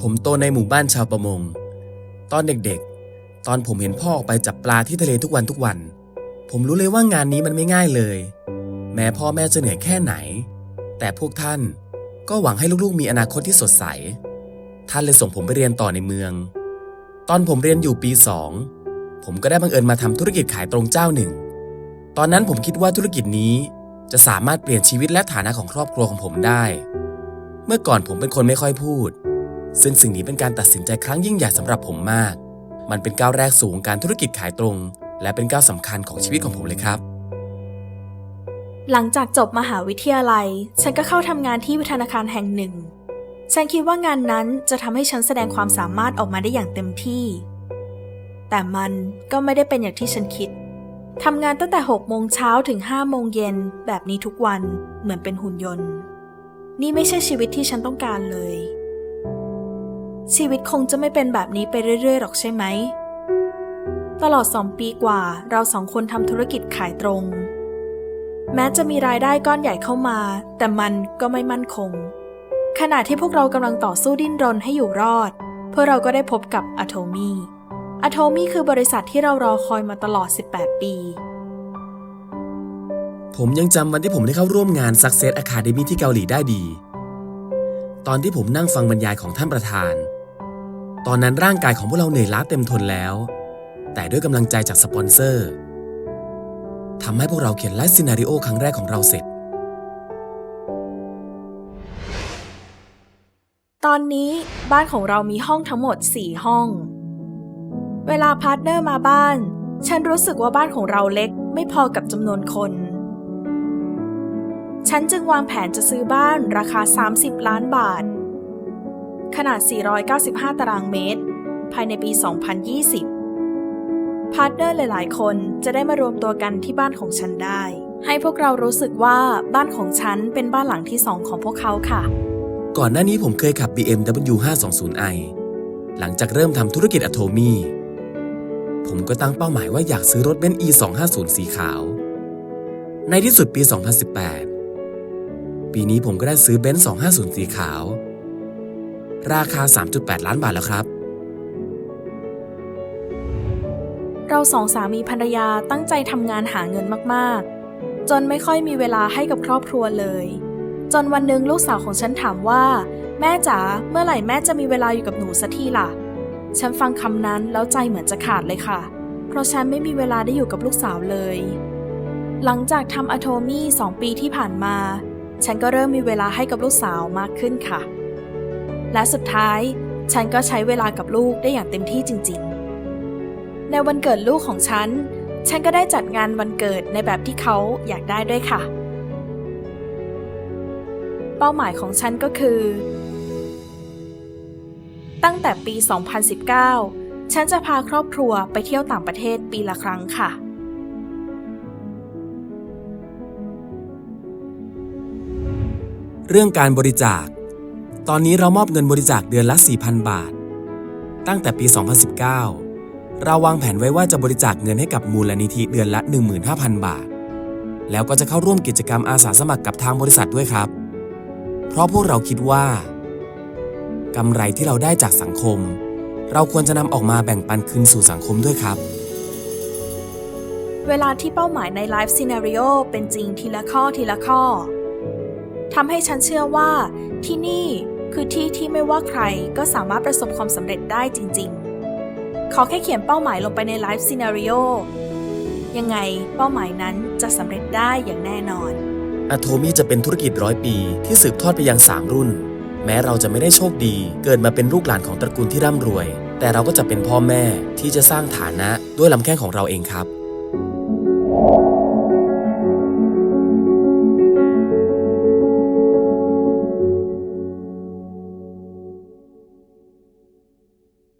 ผมโตในหมู่บ้านชาวประมง ตอนเด็กๆ ตอนผมเห็นพ่อออกไปจับปลาที่ทะเลทุกวันทุกวัน ผมรู้เลยว่างานนี้มันไม่ง่ายเลย แม้พ่อแม่จะเหนื่อยแค่ไหน แต่พวกท่านก็หวังให้ลูกๆ มีอนาคตที่สดใส ท่านเลยส่งผมไปเรียนต่อในเมือง ตอนผมเรียนอยู่ปีสองผมก็ได้บังเอิญมาทำธุรกิจขายตรงเจ้าหนึ่ง ตอนนั้นผมคิดว่าธุรกิจนี้จะสามารถเปลี่ยนชีวิตและฐานะของครอบครัวของผมได้ เมื่อก่อนผมเป็นคนไม่ค่อยพูด ซึ่งสิ่งนี้เป็นการตัดสินใจครั้งยิ่งใหญ่สำหรับผมมาก มันเป็นก้าวแรกสู่วงการธุรกิจขายตรง และเป็นก้าวสำคัญของชีวิตของผมเลยครับ หลังจากจบมหาวิทยาลัย ฉันก็เข้าทำงานที่ธนาคารแห่งหนึ่ง ฉันคิดว่างานนั้นจะทำให้ฉันแสดงความสามารถออกมาได้อย่างเต็มที่ แต่มันก็ไม่ได้เป็นอย่างที่ฉันคิดทำงานตั้งแต่6โมงเช้าถึง5โมงเย็นแบบนี้ทุกวันเหมือนเป็นหุ่นยนต์ นี่ไม่ใช่ชีวิตที่ฉันต้องการเลย ชีวิตคงจะไม่เป็นแบบนี้ไปเรื่อยๆหรอกใช่ไหม ตลอดสองปีกว่าเราสองคนทำธุรกิจขายตรง แม้จะมีรายได้ก้อนใหญ่เข้ามา แต่มันก็ไม่มั่นคง ขณะที่พวกเรากำลังต่อสู้ดิ้นรนให้อยู่รอด เพื่อเราก็ได้พบกับอะโทมี่อะโทมี่คือบริษัทที่เรารอคอยมาตลอด 18 ปีผมยังจำวันที่ผมได้เข้าร่วมงาน Success Academy ที่เกาหลีได้ดี ตอนที่ผมนั่งฟังบรรยายของท่านประธาน ตอนนั้นร่างกายของพวกเราเหนื่อยล้าเต็มทนแล้ว แต่ด้วยกำลังใจจากสปอนเซอร์ทำให้พวกเราเขียนไลฟ์ซีนาริโอครั้งแรกของเราเสร็จ ตอนนี้บ้านของเรามีห้องทั้งหมด 4 ห้อง เวลาพาร์ทเนอร์มาบ้าน ฉันรู้สึกว่าบ้านของเราเล็กไม่พอกับจำนวนคน ฉันจึงวางแผนจะซื้อบ้านราคา 30 ล้านบาท ขนาด 495 ตารางเมตร ภายในปี 2020 พาร์ทเนอร์หลาย ๆ คนจะได้มารวมตัวกันที่บ้านของฉันได้ ให้พวกเรารู้สึกว่าบ้านของฉันเป็นบ้านหลังที่สองของพวกเขาค่ะ ก่อนหน้านี้ผมเคยขับ BMW 520i หลังจากเริ่มทำธุรกิจอะโทมี่ผมก็ตั้งเป้าหมายว่าอยากซื้อรถเบนซ์ E 2 5 0สีขาว ในที่สุดปี 2018 ปีนี้ผมก็ได้ซื้อเบนซ์ 250 สีขาว ราคา 3.8 ล้านบาทแล้วครับ เราสองสามีภรรยาตั้งใจทำงานหาเงินมากๆ จนไม่ค่อยมีเวลาให้กับครอบครัวเลย จนวันหนึ่งลูกสาวของฉันถามว่า แม่จ๋าเมื่อไหร่แม่จะมีเวลาอยู่กับหนูสักทีล่ะ ฉันฟังคำนั้นแล้วใจเหมือนจะขาดเลยค่ะ เพราะฉันไม่มีเวลาได้อยู่กับลูกสาวเลย หลังจากทำอะโทมี่สองปีที่ผ่านมา ฉันก็เริ่มมีเวลาให้กับลูกสาวมากขึ้นค่ะ และสุดท้าย ฉันก็ใช้เวลากับลูกได้อย่างเต็มที่จริง ๆ ในวันเกิดลูกของฉัน ฉันก็ได้จัดงานวันเกิดในแบบที่เขาอยากได้ด้วยค่ะ เป้าหมายของฉันก็คือ ตั้งแต่ปี 2019 ฉันจะพาครอบครัวไปเที่ยวต่างประเทศปีละครั้งค่ะเรื่องการบริจาค ตอนนี้เรามอบเงินบริจาคเดือนละ 4,000 บาท ตั้งแต่ปี 2019 เราวางแผนไว้ว่าจะบริจาคเงินให้กับมูลนิธิเดือนละ 15,000 บาท แล้วก็จะเข้าร่วมกิจกรรมอาสาสมัครกับทางบริษัทด้วยครับ เพราะพวกเราคิดว่ากำไรที่เราได้จากสังคม เราควรจะนำออกมาแบ่งปันคืนสู่สังคมด้วยครับ เวลาที่เป้าหมายในไลฟ์ซีนารีโอเป็นจริงทีละข้อทีละข้อทำให้ฉันเชื่อว่าที่นี่ คือที่ที่ไม่ว่าใครก็สามารถประสบความสำเร็จได้จริง ๆ ขอแค่เขียนเป้าหมายลงไปในไลฟ์ซีนารีโอยังไงเป้าหมายนั้นจะสำเร็จได้อย่างแน่นอนอะโทมี่จะเป็นธุรกิจร้อยปีที่สืบทอดไปยัง 3 รุ่น แม้เราจะไม่ได้โชคดี เกิดมาเป็นลูกหลานของตระกูลที่ร่ำรวย แต่เราก็จะเป็นพ่อแม่ที่จะสร้างฐานะด้วยลำแข้งของเราเองครับ